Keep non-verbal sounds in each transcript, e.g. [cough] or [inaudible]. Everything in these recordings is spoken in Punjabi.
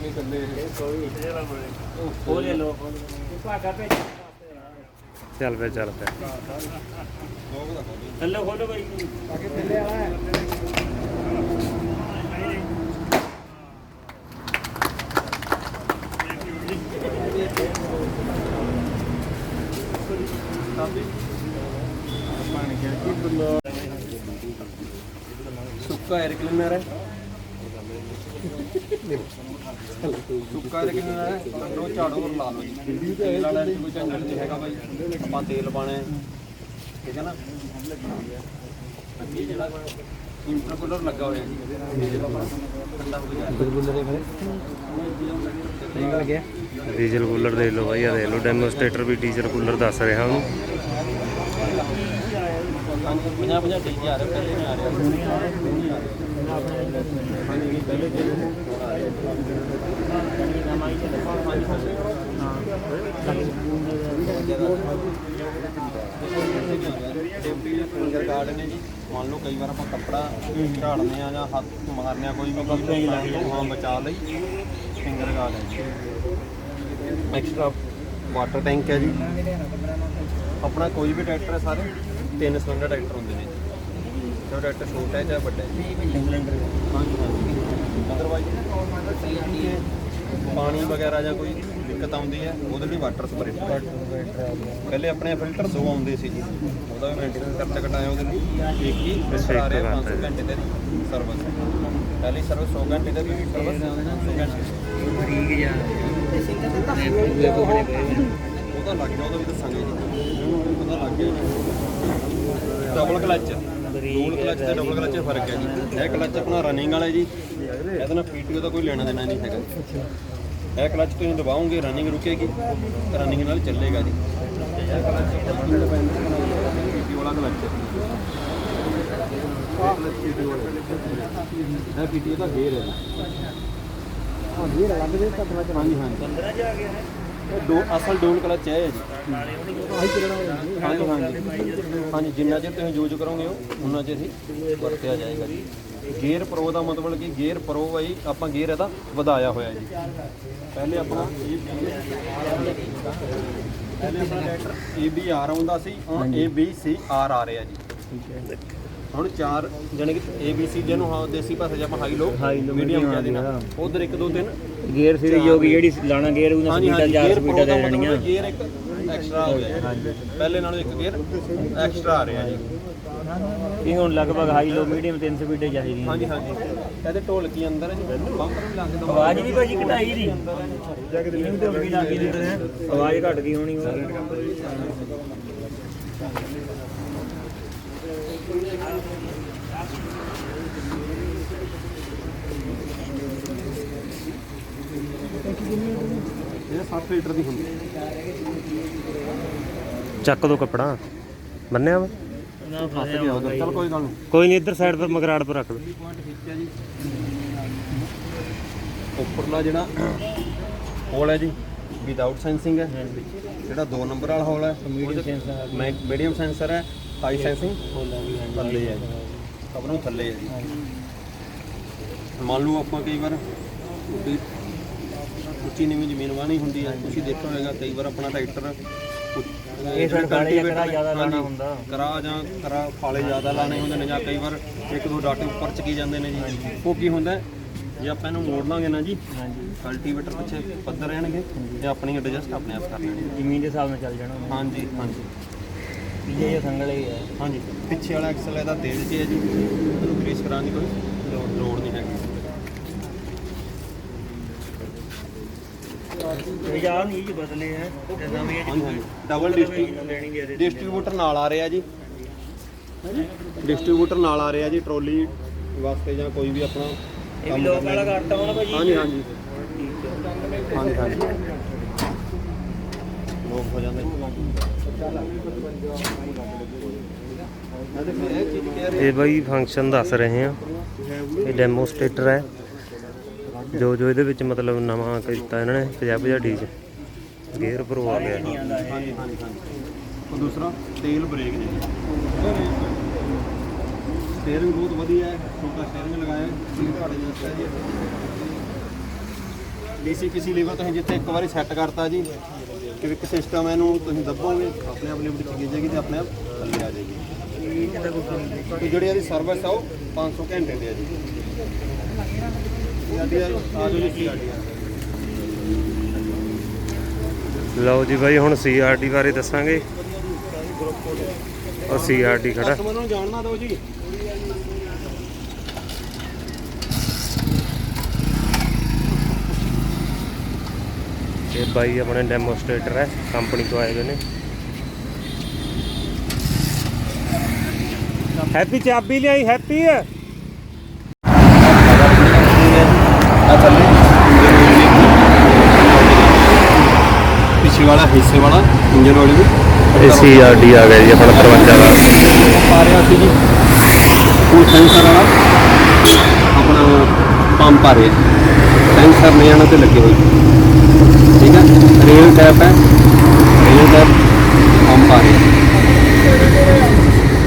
ਨਹੀਂ ਥੱਲੇ ਇਹ। ਖੋਲੇ ਲੋ ਭਾਗਾ ਭੇਜ। ਚੱਲ ਪਿਆ ਚੱਲ ਪਿਆ ਥੱਲੇ ਖੋਲੋ ਕੋਈ ਅੱਗੇ ਥੱਲੇ ਕੀ ਬੰਦਾ ਸੁੱਕਾ 에ਅਰ ਕਲੀਨਰ ਹੈ। ਸੁੱਕਾ 에ਅਰ ਕਲੀਨਰ ਹੈ ਅੰਦਰੋਂ ਝਾੜੂ ਔਰ ਲਾ ਲਓ ਜੀ। ਤੇਲ ਵਾਲਾ ਨਹੀਂ ਕੋਈ ਝੰਜਟ ਨਹੀਂ ਹੈਗਾ ਬਾਈ ਆਪਾਂ ਤੇਲ ਪਾਣਾ ਹੈ ਠੀਕ ਹੈ ਨਾ? ਅੱਗੇ ਜਿਹੜਾ ਇੰਟਰਕੂਲਰ ਲੱਗਾ ਹੋਇਆ ਜੀ ਠੰਡਾ ਹੋ ਗਿਆ। ਠੀਕ ਲੱਗਿਆ ਡੀਜ਼ਲ ਕੂਲਰ ਦੇਖ ਲਓ ਬਾਈ ਆ ਦੇਖ ਲਓ ਡੈਮੋਸਟ੍ਰੇਟਰ ਵੀ ਡੀਜ਼ਲ ਕੂਲਰ ਦੱਸ ਰਿਹਾ ਉਹਨੂੰ। 50 50 ਡੀਜੇ ਆ ਰਹੇ ਪਹਿਲੇ ਨਹੀਂ ਆ ਰਿਹਾ। ਨਹੀਂ ਆ ਰਹੇ ਹਾਂਜੀ ਪਹਿਲੇ ਜਿਹੜੇ ਸੇਫਟੀ ਦੇ ਫਿੰਗਰ ਗਾਰਡ ਨੇ ਜੀ ਮੰਨ ਲਓ ਕਈ ਵਾਰ ਆਪਾਂ ਕੱਪੜਾ ਝਾੜਨੇ ਆ ਜਾਂ ਹੱਥ ਮਾਰਨੇ ਆ ਕੋਈ ਵੀ ਚੀਜ਼ ਹਾਂ ਬਚਾ ਲਈ ਫਿੰਗਰ ਗਾਰਡ ਹੈ ਜੀ। ਐਕਸਟਰਾ ਵਾਟਰ ਟੈਂਕ ਹੈ ਜੀ ਆਪਣਾ ਕੋਈ ਵੀ ਟਰੈਕਟਰ ਹੈ ਸਾਰੇ। ਤਿੰਨ ਸਿਲੰਡਰ ਟਰੈਕਟਰ ਹੁੰਦੇ ਨੇ ਚਾਹੇ ਟਰੈਕਟਰ ਛੋਟਾ ਹੈ ਚਾਹੇ ਵੱਡਾ ਹੈ ਹਾਂਜੀ ਹਾਂਜੀ। ਅਦਰਵਾਈਜ਼ ਪਾਣੀ ਵਗੈਰਾ ਜਾਂ ਕੋਈ ਦਿੱਕਤ ਆਉਂਦੀ ਹੈ ਉਹਦੇ ਲਈ ਵਾਟਰ ਸਪਰੇਟਰ ਪਹਿਲੇ ਆਪਣੇ ਫਿਲਟਰ ਦੋ ਆਉਂਦੇ ਸੀ ਜੀ। ਉਹਦਾ ਵੀ ਮੇਨਟੇਨੈਂਸ ਖਰਚਾ ਘਟਾਇਆ ਉਹਦੇ ਲਈ। ਇੱਕ ਹੀ ਫਿਲਟਰ ਆ ਰਿਹਾ 500 ਘੰਟੇ ਦੇ। ਸਰਵਿਸ ਪਹਿਲੀ ਸਰਵਿਸ 100 ਘੰਟੇ ਦੇ ਵੀ ਸਰਵਿਸ 100 ਘੰਟੇ ਠੀਕ ਜਾ ਉਹਦਾ ਲੱਗ ਗਿਆ, ਉਹਦਾ ਵੀ ਦੱਸਾਂਗੇ। ਜੀ ਉਹਦਾ ਲੱਗ ਗਿਆ। ਡਬਲ ਕਲਚ ਡਬਲ ਕਲਚ ਤੇ ਡਬਲ ਕਲਚ 'ਚ ਫ਼ਰਕ ਹੈ ਜੀ। ਇਹ ਕਲਚ ਆਪਣਾ ਰਨਿੰਗ ਵਾਲਾ ਹੈ ਜੀ। ਇਹਦੇ ਨਾਲ ਪੀਟੀਓ ਦਾ ਕੋਈ ਲੈਣਾ ਦੇਣਾ ਨਹੀਂ ਹੈਗਾ। ਇਹ ਕਲਚ ਤੁਸੀਂ ਦਬਾਓਗੇ ਰਨਿੰਗ ਰੁਕੇਗੀ ਰਨਿੰਗ ਨਾਲ ਚੱਲੇਗਾ ਜੀ। ਇਹ ਕਲਚ ਪੀਟੀਓ ਵਾਲਾ ਕਲਚ ਹੈ ਇਹ ਪੀਟੀਓ ਦਾ ਗੇਅਰ ਹੈ ਜੀ ਹਾਂ ਗੇਅਰ ਲੱਗ ਜੇ। ਤਾਂ ਹਾਂਜੀ ਹਾਂਜੀ। 15 ਚ ਆ ਗਿਆ ਹੈ ਇਹ ਦੋ ਅਸਲ ਡੋਲ ਕਲਚ ਹੈ ਇਹ ਜੀ। ਹਾਂਜੀ ਹਾਂਜੀ ਹਾਂਜੀ ਜਿੰਨਾ ਚਿਰ ਤੁਸੀਂ ਯੂਜ਼ ਕਰੋਗੇ ਉਹ ਉਨਾ ਚਿਰ ਹੀ ਵਰਤਿਆ ਜਾਏਗਾ ਜੀ। ਗੇਅਰ ਪ੍ਰੋ ਦਾ ਮਤਲਬ ਕਿ ਗੇਅਰ ਪ੍ਰੋ ਹੈ ਜੀ ਆਪਾਂ ਗੇਅਰ ਇਹਦਾ ਵਧਾਇਆ ਹੋਇਆ ਜੀ। ਪਹਿਲੇ ਆਪਣਾ ਇਹ ਪਹਿਲੇ ਆਪਣਾ ਲੈਟਰ ਏ ਬੀ ਆਰ ਆਉਂਦਾ ਸੀ ਹੁਣ ਏ ਬੀ ਸੀ ਆਰ ਆ ਰਿਹਾ ਜੀ। ਹੁਣ ਚਾਰ ਜਾਣੀ ਕਿ ਏ ਬੀ ਸੀ ਜਿਹਨੂੰ ਹਾਂ ਦੇਸੀ ਭਾਸ਼ਾ ਆਪਾਂ ਹਾਈ ਲੋ ਮੀਡੀਅਮ ਕਹਿੰਦੇ ਨਾ ਉਧਰ 1 2 3 ਗੇਅਰ ਸੀਰੀਜ਼ ਹੋ ਗਈ ਜਿਹੜੀ ਲਾਣਾ ਗੇਅਰ ਉਹਨਾਂ ਹਾਂਜੀ ਸਪੀਡਾਂ ਹਾਂਜੀ ਚਾਰ ਗੇਅਰ ਪ੍ਰੋ ਸਪੀਡਾਂ ਦਾ ਦੇ ਮਤਲਬ ਗੇਅਰ ਇੱਕ ਐਕਸਟਰਾ ਹੋ ਗਿਆ। ਜੀ ਪਹਿਲੇ ਨਾਲੋਂ ਇੱਕ ਗੇਅਰ ਐਕਸਟਰਾ ਆ ਰਿਹਾ ਜੀ। ਇਹ ਹੁਣ ਲਗਭਗ ਹਾਈ ਲੋ ਮੀਡੀਅਮ ਤਿੰਨ ਸਪੀਡਾਂ ਚਾਹੀਦੀਆਂ ਹਾਂਜੀ ਹਾਂਜੀ। ਇਹਦੇ ਢੋਲਕੀ ਅੰਦਰ ਹੈ ਜੀ? ਬੰਪਰ ਵੀ ਲੱਗ ਜਾਂਦਾ ਆਵਾਜ਼ ਵੀ ਭਾਜੀ ਘਟਾਈ ਦੀ ਇਹਨੂੰ ਤੇ ਵੀ ਲੱਗੀ ਦੀ ਤਰ੍ਹਾਂ ਆਵਾਜ਼ ਘਟ ਗਈ ਹੋਣੀ। ਉਹ ਇਹ 7 ਲੀਟਰ ਦੀ ਹੁੰਦੀ। ਚੱਕ ਦੋ ਕੱਪੜਾ। ਬੰਨਿਆ ਵਾ? ਨਾ ਫਸ ਗਿਆ ਉਧਰ। ਚਲ ਕੋਈ ਗੱਲ ਨਹੀਂ ਕੋਈ ਨਹੀਂ ਇੱਧਰ ਸਾਈਡ ਪਰ ਮਗਰਾੜ ਪਰ ਰੱਖ ਦੋ। ਉੱਪਰਲਾ ਜਿਹੜਾ ਹੋਲ ਹੈ ਜੀ ਵਿਦਆਊਟ ਸੈਂਸਿੰਗ ਹੈ। ਜਿਹੜਾ 2 ਨੰਬਰ ਵਾਲਾ ਹੋਲ ਹੈ ਮੀਡੀਅਮ ਸੈਂਸਰ ਹੈ। ਹਾਈ ਸੈਂਸਿੰਗ ਥੱਲੇ ਹੈ। ਜੀ ਸਭ ਨੂੰ ਥੱਲੇ ਹੈ ਜੀ। ਮੰਨ ਲਓ ਆਪਾਂ ਕਈ ਵਾਰ ਕੋਈ ਉੱਚੀ ਨੀਵੀਂ ਜ਼ਮੀਨ ਵਾਹਣੀ ਹੁੰਦੀ ਹੈ ਤੁਸੀਂ ਦੇਖਿਆ ਹੋਵੇਗਾ ਕਈ ਵਾਰ ਆਪਣਾ ਟਰੈਕਟਰ ਇਹ ਜਾਂ ਕਰਾ ਜ਼ਿਆਦਾ ਲਾਣਾ ਹੁੰਦਾ। ਕਰਾ ਜਾਂ ਕਰਾ ਫਾਲੇ ਜ਼ਿਆਦਾ ਲਾਣੇ ਹੁੰਦੇ ਨੇ ਜਾਂ ਕਈ ਵਾਰ ਇੱਕ ਦੋ ਡਾਟੇ ਉੱਪਰ ਚਕੀ ਜਾਂਦੇ ਨੇ ਜੀ। ਉਹ ਕੀ ਹੁੰਦਾ ਜੇ ਆਪਾਂ ਇਹਨੂੰ ਮੋੜ ਲਾਂਗੇ ਨਾ ਜੀ ਹਾਂਜੀ। ਕਲਟੀਵੇਟਰ ਪਿੱਛੇ ਪੱਧਰ ਰਹਿਣਗੇ ਤੇ ਆਪਣੀ ਐਡਜਸਟ ਆਪਣੇ ਆਪ ਕਰ ਲੈਣੇ ਜ਼ਮੀਨ ਦੇ ਹਿਸਾਬ ਨਾਲ ਚੱਲ ਜਾਣਾ। ਹਾਂਜੀ ਹਾਂਜੀ। ਜਾਂ ਸੰਗਲੇ ਹੀ ਹੈ ਹਾਂਜੀ। ਪਿੱਛੇ ਵਾਲਾ ਐਕਸਲ ਇਹਦਾ ਤੇਜ਼ 'ਚ ਹੈ ਜੀ। ਇਹਨੂੰ ਗ੍ਰੀਸ ਕਰਾਉਣ ਦੀ ਕੋਈ ਲੋੜ ਲੋੜ ਨਹੀਂ ਹੈਗੀ। ਇਹ ਜਾਂ ਨਹੀਂ ਜੀ ਬਦਲੇ ਹੈ ਤੇ ਨਵੇਂ ਹਾਂਜੀ। ਹਾਂਜੀ ਡਬਲ ਡਿਸਟ੍ਰਿਕ ਲੈਣੀ ਦੇ ਦੇ ਡਿਸਟ੍ਰੀਬਿਊਟਰ ਨਾਲ ਆ ਰਿਹਾ ਜੀ। ਡਿਸਟ੍ਰੀਬਿਊਟਰ ਨਾਲ ਆ ਰਿਹਾ ਜੀ ਟਰੋਲੀ ਵਾਸਤੇ ਜਾਂ ਕੋਈ ਵੀ ਆਪਣਾ ਇਹ ਵੀ ਲੋਕ ਵਾਲਾ ਘੱਟ ਆਉਣਾ ਭਾਜੀ। ਹਾਂਜੀ ਹਾਂਜੀ। ਠੀਕ ਹੈ ਹਾਂਜੀ ਹਾਂਜੀ। ਲੋਕ ਹੋ ਜਾਂਦੇ। ਇਹ ਬਾਈ ਫੰਕਸ਼ਨ ਦੱਸ ਰਹੇ ਆ ਇਹ ਡੈਮੋਸਟ੍ਰੇਟਰ ਹੈ। ਜੋ ਜੋ ਇਹਦੇ ਵਿੱਚ ਮਤਲਬ ਨਵਾਂ ਕੀਤਾ ਇਹਨਾਂ ਨੇ 50 50 ਚ। ਗੇਅਰ ਪ੍ਰੋ ਆ ਗਿਆ। ਉਹ ਦੂਸਰਾ, ਤੇਲ ਬ੍ਰੇਕ ਜੀ। ਸਟੀਅਰਿੰਗ ਬਹੁਤ ਵਧੀਆ ਹੈ। ਛੋਟਾ ਸਟੀਅਰਿੰਗ ਲਗਾਇਆ ਹੈ। ਤੁਹਾਡੇ ਵਾਸਤੇ ਜੀ। ਡੀਸੀਪੀਸੀ ਲੀਵਰ ਤੁਸੀਂ ਜਿੱਥੇ ਇੱਕ ਵਾਰੀ ਸੈੱਟ ਕਰਤਾ ਜੀ। ਕਿਵਿਕ ਸਿਸਟਮ ਇਹਨੂੰ ਤੁਸੀਂ ਦੱਬੋਗੇ ਆਪਣੇ ਆਪ ਲਿਵਰ ਚ ਜਾਏਗੀ ਤੇ ਆਪਣੇ ਆਪ ਥੱਲੇ ਆ ਜਾਏਗੀ। ਤੇ ਜਿਹੜੀ ਇਹਦੀ ਸਰਵਿਸ ਆ ਉਹ 500 ਘੰਟੇ ਦੀ ਆ ਜੀ। ਲਓ ਜੀ ਬਾਈ ਹੁਣ ਸੀਆਰਡੀ ਬਾਰੇ ਦੱਸਾਂਗੇ। ਉਹ ਸੀਆਰਡੀ ਖੜਾ। ਕਸਟਮਰ ਨੂੰ ਜਾਣਨਾ ਦਿਓ ਜੀ। ਬਾਈ ਆਪਣੇ ਡੈਮੋਸਟ੍ਰੇਟਰ ਹੈ ਕੰਪਨੀ ਤੋਂ ਆਏ ਹੋਏ ਨੇ। ਹੈਪੀ ਚਾਬੀ ਲਿਆਈ ਹੈਪੀ ਹੈ? ਆ ਪਿੱਛੇ ਵਾਲਾ ਹਿੱਸੇ ਵਾਲਾ ਇੰਜਨ ਵਾਲੇ ਨੂੰ ਇਹ ਸੀਆਰਡੀ ਆ ਗਿਆ ਜੀ ਆਪਣਾ 53 ਦਾ ਪਾ ਰਿਹਾ ਸੀ ਜੀ। ਉਹ ਸੈਂਸਰ ਵਾਲਾ। ਆਪਣਾ ਪੰਪ ਆ ਰਿਹਾ। ਸੈਂਸਰ ਨਹੀਂ ਆਣਾ ਤੇ ਲੱਗੇ ਹੋਏ। ਠੀਕ ਹੈ ਰੇਲ ਟੈਪ ਹੈ। ਰੇਲ ਟੈਪ ਪੰਪ ਆ ਰਿਹਾ।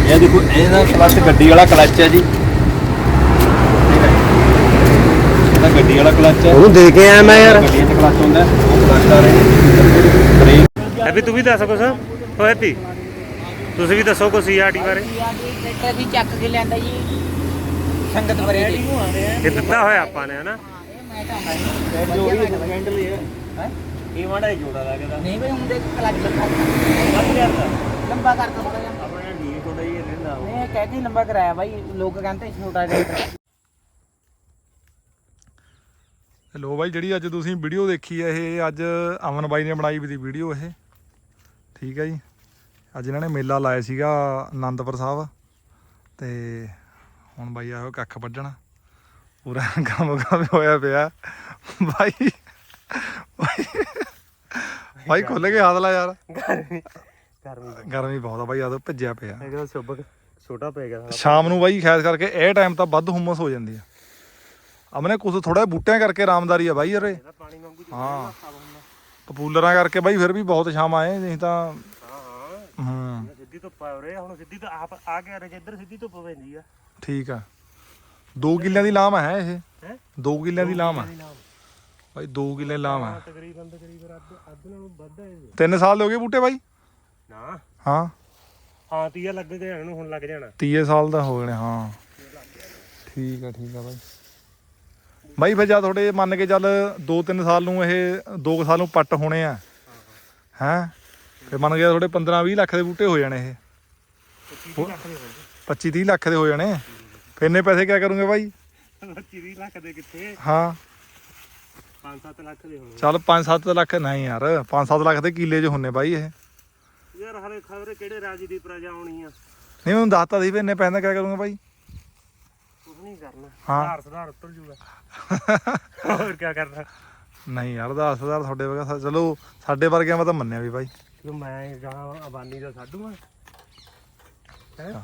ਇਹ ਦੇਖੋ ਇਹਦਾ ਕਲਚ ਗੱਡੀ ਵਾਲਾ ਕਲਚ ਹੈ ਜੀ। ਇਹਦਾ ਗੱਡੀ ਵਾਲਾ ਕਲਚ ਹੈ। ਉਹਨੂੰ ਦੇ ਕੇ ਆਇਆ ਮੈਂ ਯਾਰ। ਗੱਡੀਆਂ 'ਚ ਕਲਚ ਹੁੰਦਾ ਹੈ, ਉਹ ਕਲਚ ਆ ਰਹੇ ਬ੍ਰੇਕ ਹੈਪੀ ਤੂੰ ਵੀ ਦੱਸ ਕੁਛ? ਓ ਹੈਪੀ ਤੁਸੀਂ ਵੀ ਦੱਸੋ ਕੁਛ ਸੀਆਰਡੀ ਬਾਰੇ? ਟਰੈਕਟਰ ਵੀ ਚੱਕ ਕੇ ਲਿਆਂਦਾ ਜੀ। ਸੰਗਤ ਬਰੇ ਜੀ ਇਹ ਦਿੱਤਾ ਹੋਇਆ ਆਪਾਂ ਨੇ ਹਨਾ? ਮੈਂ ਤਾਂ ਹੈਂਡਲ ਇਹ ਹੈ? ਇਹ ਮਾੜਾ ਹੀ ਜੋੜਾ ਲੱਗਦਾ ਨਹੀਂ ਬਈ ਹੁੰਦੇ ਕਲੱਚ ਲੰਬਾ ਵੱਧ ਜਾਂਦਾ ਲੰਬਾ ਕਰਤਾ ਥੋੜਾ ਜਿਹਾ। ਆਪਣਾ ਠੀਕ ਥੋੜਾ ਹੀ ਰਹਿੰਦਾ ਨਹੀਂ ਇਹ ਕਹਿ ਕੇ ਲੰਬਾ ਕਰਾਇਆ ਬਾਈ। ਲੋਕ ਕਹਿੰਦੇ ਛੋਟਾ ਟਰੈਕਟਰ ਲੋ ਬਾਈ ਜਿਹੜੀ ਅੱਜ ਤੁਸੀਂ ਵੀਡੀਓ ਦੇਖੀ ਹੈ ਇਹ ਅੱਜ ਅਮਨ ਬਾਈ ਨੇ ਬਣਾਈ ਵੀ ਦੀ ਵੀਡੀਓ ਇਹ। ਠੀਕ ਹੈ ਜੀ। ਅੱਜ ਇਹਨਾਂ ਨੇ ਮੇਲਾ ਲਾਇਆ ਸੀਗਾ ਆਨੰਦਪੁਰ ਸਾਹਿਬ। ਤੇ ਹੁਣ ਬਾਈ ਆਇਓ ਕੱਖ ਵੱਢਣ। ਪੂਰਾ ਕੰਮ ਕੰਮ ਹੋਇਆ ਪਿਆ। ਬਾਈ ਬਾਈ ਖੁੱਲ ਕੇ ਹੱਥ ਲਾ ਯਾਰ। ਗਰਮੀ ਗਰਮੀ ਬਹੁਤ ਆ ਬਾਈ ਆਦੋ ਭੱਜਿਆ ਪਿਆ। ਇਹਦਾ ਸੁਬਕ ਛੋਟਾ ਪੈ ਗਿਆ ਸ਼ਾਮ ਨੂੰ ਬਾਈ ਖਾਸ ਕਰਕੇ ਇਹ ਟਾਈਮ ਤਾਂ ਵੱਧ ਹੁਮਸ ਹੋ ਜਾਂਦੀ ਆ। ਅਮਨੇ ਕੁਛ ਥੋੜਾ ਬੂਟਿਆਂ ਕਰਕੇ ਆਰਾਮਦਾਰੀ ਆ ਬਾਈ ਯਾਰੇ ਹਾਂ। ਪਪੂਲਰਾਂ ਕਰਕੇ ਬਾਈ ਫਿਰ ਵੀ ਬਹੁਤ ਛਾਵਾਂ ਆਏ ਨਹੀਂ ਤਾਂ ਹਾਂ ਹਾਂ। ਹੂੰ। ਸਿੱਧੀ ਧੁੱਪ ਆ ਉਰੇ ਹੁਣ ਸਿੱਧੀ ਤਾਂ ਆਪ ਆ ਗਿਆ ਰੇ ਇੱਧਰ ਸਿੱਧੀ ਧੁੱਪ ਪੈਂਦੀ ਆ। ਠੀਕ ਆ। 2 ਕਿੱਲਿਆਂ ਦੀ ਲਾਮ ਹੈ ਇਹ। ਹੈ? 2 ਕਿੱਲਿਆਂ ਦੀ ਲਾਮ ਆ। ਬਾਈ 2 ਕਿੱਲੇ ਆ ਤਕਰੀਬਨ ਤਕਰੀਬਨ ਅੱਧ ਅੱਧ ਨਾਲੋਂ ਵੱਧ ਹੈ ਇਹ। 3 ਸਾਲ ਹੋ ਗਏ ਬੂਟੇ ਨਾ। ਹਾਂ। ਹਾਂ ਤੀਆ ਲੱਗ ਗਿਆ ਇਹਨੂੰ ਹੁਣ ਲੱਗ ਜਾਣਾ। 30 ਸਾਲ ਦਾ ਹੋ ਗਏ ਹਾਂ। ਠੀਕ ਆ ਠੀਕ ਆ ਬਾਈ। ਬਾਈ ਫਿਰ ਜਦ ਤੁਹਾਡੇ ਮੰਨ ਕੇ ਚੱਲ 2-3 ਸਾਲ ਨੂੰ ਇਹ 2 ਸਾਲ ਨੂੰ ਪੱਟ ਹੋਣੇ ਆ। ਹੈ? ਫਿਰ ਮੰਨ ਕੇ ਤੁਹਾਡੇ 15-20 ਲੱਖ ਦੇ ਬੂਟੇ ਹੋ ਜਾਣੇ ਇਹ। 25 ਲੱਖ ਦੇ 25-30 ਲੱਖ ਦੇ ਹੋ ਜਾਣੇ। ਫਿਰ ਇੰਨੇ ਪੈਸੇ ਕਿਆ ਕਰੋਗੇ ਹੋਣਗੇ 25 ਲੱਖ ਦੇ ਕਿੱਥੇ? ਹਾਂ। 5-7 ਲੱਖ ਦੇ ਹੋਣਗੇ ਚੱਲ 5-7 ਲੱਖ ਨਹੀਂ ਯਾਰ 5-7 ਲੱਖ ਦੇ ਕਿੱਲੇ 'ਚ ਹੁੰਨੇ ਬਾਈ ਇਹ। ਯਾਰ ਹਰੇ ਖਬਰੇ ਕਿਹੜੇ ਰਾਜੀ ਦੀ ਪ੍ਰਜਾ ਆਉਣੀ ਆ? ਨਹੀਂ ਮੈਨੂੰ ਦੱਸਤਾ ਸੀ ਵੀ ਇੰਨੇ ਪੈਸੇ ਦਾ ਕਿਆ ਕਰੂੰਗਾ ਬਾਈ? ਕੁਝ ਨਹੀਂ ਕਰਨਾ। ਹਾਂ। ਸੁਧਾਰ ਉੱਤਰ ਜੂਗਾ। ਹੋਰ ਕੀ ਕਰਨਾ? ਨਹੀਂ ਯਾਰ 10000 ਤੁਹਾਡੇ ਵਰਗਾ ਚਲੋ ਸਾਡੇ ਵਰਗਿਆਂ ਮੈਂ ਤਾਂ ਮੰਨਿਆ ਵੀ ਬਾਈ। ਕਿ ਮੈਂ ਗਾਂ ਅਬਾਨੀ ਦਾ ਸਾਡੂ ਆ ਹੈ।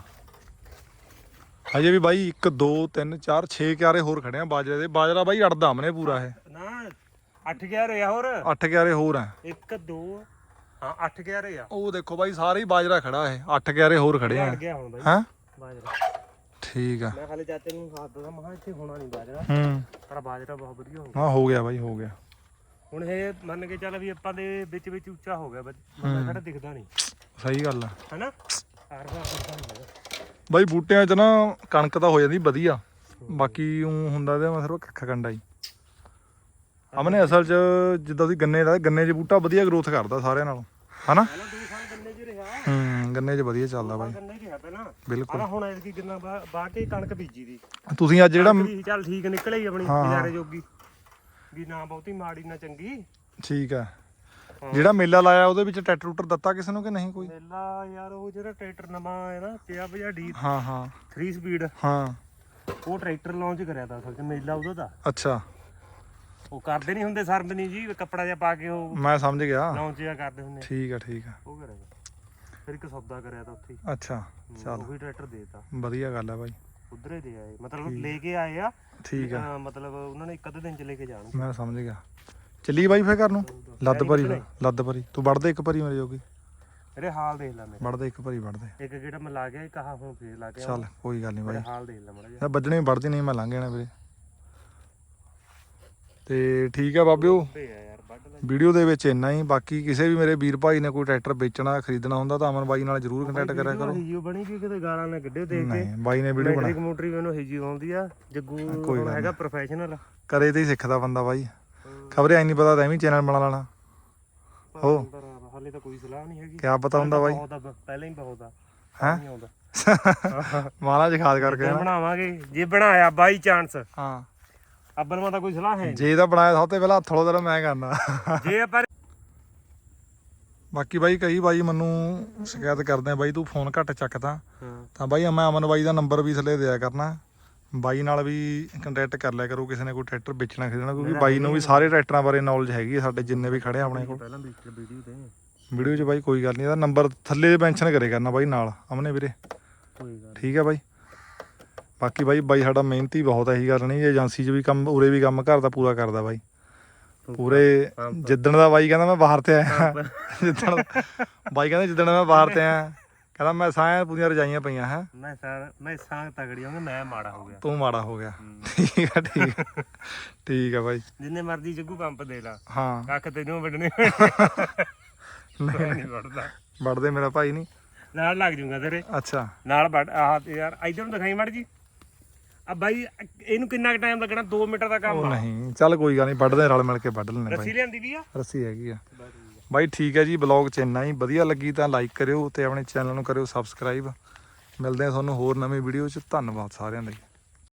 ਹਜੇ ਵੀ ਬਾਈ 1 2 3 4 6 ਕਿਆਰੇ ਹੋਰ ਖੜੇ ਆ ਬਾਜਰੇ ਦੇ। ਬਾਜਰਾ ਬਾਈ ਅੜਦਾ ਮਨੇ ਪੂਰਾ ਇਹ। ਨਾ 8 ਗਿਆ ਰਿਆ ਹੋਰ? 8 ਕਿਆਰੇ ਹੋਰ ਆ। 1 2 ਹਾਂ 8 ਗਿਆ ਰਿਆ ਉਹ ਦੇਖੋ ਬਾਈ ਸਾਰੇ ਹੀ ਬਾਜਰਾ ਖੜਾ ਇਹ। 8 ਕਿਆਰੇ ਹੋਰ ਖੜੇ ਆ। ਅੜ ਗਿਆ ਹੁਣ ਬਾਈ। ਹਾਂ? ਬਾਜਰਾ। ਠੀਕ ਆ। ਮੈਂ ਖਾਲੀ ਚਾਚੇ ਨੂੰ ਸਾਥ ਦਦਾ ਮਹਾ ਇੱਥੇ ਹੋਣਾ ਨਹੀਂ ਬਾਜਰਾ। ਹੂੰ। ਪਰ ਬਾਜਰਾ ਬਹੁਤ ਵਧੀਆ ਹੋ ਗਿਆ। ਹਾਂ ਹੋ ਗਿਆ ਬਾਈ ਹੋ ਗਿਆ। ਹੁਣ ਇਹ ਮੰਨ ਕੇ ਚੱਲ ਵੀ ਆਪਾਂ ਦੇ ਵਿੱਚ ਵਿੱਚ ਉੱਚਾ ਹੋ ਗਿਆ ਬੰਦਾ ਸਾਡਾ ਦਿਖਦਾ ਨਹੀਂ ਸਹੀ ਗੱਲ ਆ। ਹੈਨਾ? ਨਹੀਂ। ਬਾਈ ਬੂਟਿਆਂ 'ਚ ਨਾ ਕਣਕ ਤਾਂ ਹੋ ਜਾਂਦੀ ਵਧੀਆ। ਬਾਕੀ ਹੁੰਦਾ ਤੇ ਮੈਂ ਸਿਰਫ ਕੱਖ ਕੰਡਾ ਹੀ। ਅਮਨੇ ਅਸਲ 'ਚ ਜਿੱਦਾਂ ਦੀ ਗੰਨੇ ਦਾ ਗੰਨੇ 'ਚ ਬੂਟਾ ਵਧੀਆ ਗਰੋਥ ਕਰਦਾ ਸਾਰਿਆਂ ਨਾਲੋਂ। ਹਨਾ? ਪਹਿਲਾਂ ਦੋ ਸਾਲ ਗੰਨੇ 'ਚ ਰਿਹਾ। ਹੂੰ ਗੰਨੇ 'ਚ ਵਧੀਆ ਚੱਲਦਾ ਬਾਈ। ਗੰਨੇ 'ਚ ਰਿਹਾ ਪਹਿਲਾਂ। ਬਿਲਕੁਲ। ਆਹ ਹੁਣ ਐਤਕੀ ਗੰਨਾ ਬਾ ਬਾ ਕੇ ਕਣਕ ਬੀਜੀ ਦੀ। ਤੁਸੀਂ ਅੱਜ ਜਿਹੜਾ ਵੀ ਚੱਲ ਠੀਕ ਨਿਕਲੇ ਆਪਣੀ ਹਾਂ। ਗੁਜ਼ਾਰੇ ਜੋਗੀ। ਵੀ ਨਾ ਬਹੁਤੀ ਮਾੜੀ ਨਾ ਚੰਗੀ। ਠੀਕ ਆ ਜਿਹੜਾ ਮੇਲਾ ਲਾਇਆ ਉਹਦੇ ਵਿੱਚ ਟਰੈਕਟਰ ਟਰੂਟਰ ਦਿੱਤਾ ਕਿਸੇ ਨੂੰ ਕਿ ਨਹੀਂ ਕੋਈ? ਮੇਲਾ ਯਾਰ ਉਹ ਜਿਹੜਾ ਟਰੈਕਟਰ ਨਵਾਂ ਹੈ ਨਾ ਪਿਆ ਭਜਾ ਡੀ ਹਾਂ ਹਾਂ। 3 ਸਪੀਡ ਹਾਂ। ਉਹ ਟਰੈਕਟਰ ਲਾਂਚ ਕਰਿਆ ਤਾਂ ਅਸਲ 'ਚ ਮੇਲਾ ਉਹਦਾ ਦਾ ਅੱਛਾ। ਉਹ ਕਰਦੇ ਨਹੀਂ ਹੁੰਦੇ ਸਰਬਨੀ ਜੀ ਕੱਪੜਾ ਜਿਹਾ ਪਾ ਕੇ ਉਹ ਮੈਂ ਸਮਝ ਗਿਆ। ਲਾਂਚ ਜਿਹਾ ਕਰਦੇ ਹੁੰਦੇ ਠੀਕ ਆ ਠੀਕ ਆ। ਉਹ ਕਰਿਆ ਫਿਰ ਇੱਕ ਸੌਦਾ ਕਰਿਆ ਤਾਂ ਉੱਥੇ ਹੀ। ਅੱਛਾ ਚੱਲ। ਉਹੀ ਟਰੈਕਟਰ ਦੇਤਾ। ਵਧੀਆ ਗੱਲ ਆ ਬਾਈ। ਉਧਰ ਦੇ ਆਏ। ਮਤਲਬ ਲੈ ਕੇ ਆਏ ਆ। ਠੀਕ ਆ। ਮਤਲਬ ਉਹਨਾਂ ਨੇ ਇੱਕ ਅੱਧੇ ਦਿਨ ਚ ਲੈ ਕੇ ਜਾਣ। ਮੈਂ ਸਮਝ ਗਿਆ। ਚੱਲੀ ਬਾਈ ਫੇਰ ਘਰ ਨੂੰ? ਲੱਦ ਭਰੀ ਫਿਰ, ਲੱਦ ਭਰੀ। ਤੂੰ ਵੜ ਦੇ ਇੱਕ ਭਰੀ ਮੇਰੇ ਜੋਗੀ। ਇਹਦੇ ਹਾਲ ਦੇਖ ਲੈ ਮੇਰੇ। ਵੜ ਦੇ ਇੱਕ ਭਰੀ ਵੜ ਦੇ। ਇੱਕ ਗੇੜਾ ਮੈਂ ਲਾ ਗਿਆ ਕਹਾ ਹੁਣ ਫੇਰ ਲਾ ਕੇ ਚੱਲ ਕੋਈ ਗੱਲ ਨਹੀਂ ਬਾਈ। ਹਾਲ ਦੇਖ ਲੈ ਮੜਾ ਇਹ ਵੱਜਣੇ ਵੜਦੀ ਨਹੀਂ ਮੈਂ ਲੰਘ ਜਾਣਾ ਵੀਰੇ। ਤੇ ਠੀਕ ਆ ਬਾਬਿਓ। ਵੀਡੀਓ ਦੇ ਵਿੱਚ ਇੰਨਾ ਹੀ ਬਾਕੀ ਕਿਸੇ ਵੀ ਮੇਰੇ ਵੀਰ ਭਾਈ ਨੇ ਕੋਈ ਟਰੈਕਟਰ ਵੇਚਣਾ ਖਰੀਦਣਾ ਹੁੰਦਾ ਤਾਂ ਅਮਨ ਬਾਈ ਨਾਲ ਜਰੂਰ ਕੰਟੈਕਟ ਕਰਿਆ ਕਰੋ। ਹੀਜੀਓ ਬਣੀ ਵੀ ਕਿਤੇ ਗਾਲਾਂ ਨਾ ਕੱਢਿਓ ਦੇਖ ਕੇ। ਨਹੀਂ ਬਾਈ ਨੇ ਵੀਡੀਓ ਬਣਾ ਮੈਟ੍ਰਿਕ ਮੋਟਰੀ ਮੈਨੂੰ ਹੀਜੀਓ ਆਉਂਦੀ ਆ ਜੱਗੂ ਕੋਈ ਹੁਣ ਗੱਲ ਹੈਗਾ ਪ੍ਰੋਫੈਸ਼ਨਲ ਕਰੇ ਤੇ ਹੀ ਸਿੱਖਦਾ ਬੰਦਾ ਬਾਈ। ਖਬਰੇ ਐ ਨਹੀਂ ਪਤਾ ਤਾਂ ਐਵੇਂ ਚੈਨਲ ਬਣਾ ਲੈਣਾ। ਹੋ। ਹਾਲੇ ਤਾਂ ਕੋਈ ਸਲਾਹ ਨਹੀਂ ਹੈਗੀ। ਕਿਆ ਪਤਾ ਹੁੰਦਾ ਬਾਈ। ਪਹਿਲਾਂ ਹੀ ਬਹੁਤ ਆ ਹੈਂ? [laughs] ਮਾਲਾ ਖਾਸ ਕਰਕੇ ਬਣਾਵਾਂਗੇ ਜੇ ਬਣਾਇਆ ਬਾਈ ਚਾਂਸ ਹਾਂ। ਅੱਬਲ ਮਾ ਤਾਂ ਕੋਈ ਸਲਾਹ ਹੈ ਜੇ? ਇਹਦਾ ਬਣਾਇਆ ਸਭ ਤੋਂ ਪਹਿਲਾਂ ਹੱਥ ਤੇਰਾ ਮੈਂ ਕਰਨਾ। ਜੇ ਆਪਾਂ ਬਾਕੀ ਬਾਈ ਕਈ ਬਾਈ ਮੈਨੂੰ ਸ਼ਿਕਾਇਤ ਕਰਦੇ ਆ ਬਾਈ ਤੂੰ ਫੋਨ ਘੱਟ ਚੱਕਦਾ ਤਾਂ। ਬਾਈ ਮੈਂ ਅਮਨ ਬਾਈ ਦਾ ਨੰਬਰ ਵੀ ਥੱਲੇ ਦਿਆ ਕਰਨਾ। ਬਾਈ ਨਾਲ ਵੀ ਕੰਟੈਕਟ ਕਰ ਲਿਆ ਕਰੋ ਕਿਸੇ ਨੇ ਕੋਈ ਟਰੈਕਟਰ ਵੇਚਣਾ ਖਰੀਦਣਾ ਕਿਉਂਕਿ ਬਾਈ ਨੂੰ ਵੀ ਸਾਰੇ ਟਰੈਕਟਰਾਂ ਬਾਰੇ ਨੌਲੇਜ ਹੈਗੀ ਹੈ ਸਾਡੇ ਜਿੰਨੇ ਵੀ ਖੜੇ ਆ ਆਪਣੇ ਕੋਲ। ਪਹਿਲਾਂ ਵੀ ਵੀਡੀਓ ਤੇ। ਵੀਡੀਓ 'ਚ ਬਾਈ ਕੋਈ ਗੱਲ ਨਹੀਂ ਇਹਦਾ ਨੰਬਰ ਥੱਲੇ ਮੈਂਸ਼ਨ ਕਰੇ ਕਰਨਾ ਬਾਈ ਨਾਲ। ਅਮਨੇ ਵੀਰੇ। ਕੋਈ ਗੱਲ ਠੀਕ ਹੈ ਬਾਈ। ਬਾਕੀ ਬਾਈ ਬਾਈ ਸਾਡਾ ਮਿਹਨਤੀ ਬਹੁਤ ਹੈ ਇਹੀ ਗੱਲ ਨਹੀਂ ਏਜੰਸੀ 'ਚ ਵੀ ਕੰਮ ਉਰੇ ਵੀ ਕੰਮ ਘਰ ਦਾ ਪੂਰਾ ਕਰਦਾ ਬਾਈ। ਪੂਰੇ ਜਿੱਦਣ ਦਾ ਬਾਈ ਕਹਿੰਦਾ ਮੈਂ ਬਾਹਰ ਤੇ ਆਇਆ ਜਿੱਦਣ ਬਾਈ ਕਹਿੰਦਾ ਜਿੱਦਣ ਮੈਂ ਬਾਹਰ ਤੇ ਆਇਆ ਕਹਿੰਦਾ ਮੈਂ ਸਾਂ ਪੂਰੀਆਂ ਰਜਾਈਆਂ ਪਈਆਂ ਹੈ। ਮੈਂ ਸਾਰ ਮੈਂ ਸਾਂ ਤਗੜੀ ਹੋਊਂਗਾ ਮੈਂ ਮਾੜਾ ਹੋ ਗਿਆ। ਤੂੰ ਮਾੜਾ ਹੋ ਗਿਆ। ਠੀਕ ਹੈ ਠੀਕ ਹੈ ਠੀਕ ਹੈ ਬਾਈ। ਜਿੰਨੇ ਮਰਜ਼ੀ ਜੱਗੂ ਪੰਪ ਦੇ ਲਾ। ਹਾਂ। ਕੱਖ ਤੈਨੂੰ ਵੱਢਣੇ। [laughs] ਨਹੀਂ ਵੱਢਦਾ। ਵੜਦੇ ਮੇਰਾ ਭਾਈ ਨਹੀਂ ਨਾਲ ਲੱਗ ਜੂਗਾ ਤੇਰੇ। ਅੱਛਾ। ਨਾਲ ਵੱਢ ਆਹ ਯਾਰ ਇਧਰ ਨੂੰ ਦਿਖਾਈ ਮੜ ਜੀ। ਆ ਬਾਈ ਇਹਨੂੰ ਕਿੰਨਾ ਕੁ ਟਾਈਮ ਲੱਗਣਾ? 2 ਮਿੰਟ ਦਾ ਕੰਮ ਉਹ ਆ। ਨਹੀਂ ਚੱਲ ਕੋਈ ਗੱਲ ਨਹੀਂ ਵੱਢਦੇ ਰਲ ਮਿਲ ਕੇ ਵੱਢ ਲੈਣੇ ਰੱਸੀ ਬਾਈ। ਲਿਆਂਦੀ ਵੀ ਆ? ਰੱਸੀ ਹੈਗੀ ਆ। ਬਾਈ ਠੀਕ ਹੈ ਜੀ ਬਲੌਗ ਚ ਇੰਨਾ ਹੀ। ਵਧੀਆ ਲੱਗੀ ਤਾਂ ਲਾਈਕ ਕਰਿਓ ਤੇ ਆਪਣੇ ਚੈਨਲ ਨੂੰ ਕਰਿਓ ਸਬਸਕ੍ਰਾਈਬ ਮਿਲਦੇ ਆ ਤੁਹਾਨੂੰ ਹੋਰ ਨਵੀਂ ਵੀਡੀਓ ਚ। ਧੰਨਵਾਦ ਸਾਰਿਆਂ ਦਾ ਜੀ।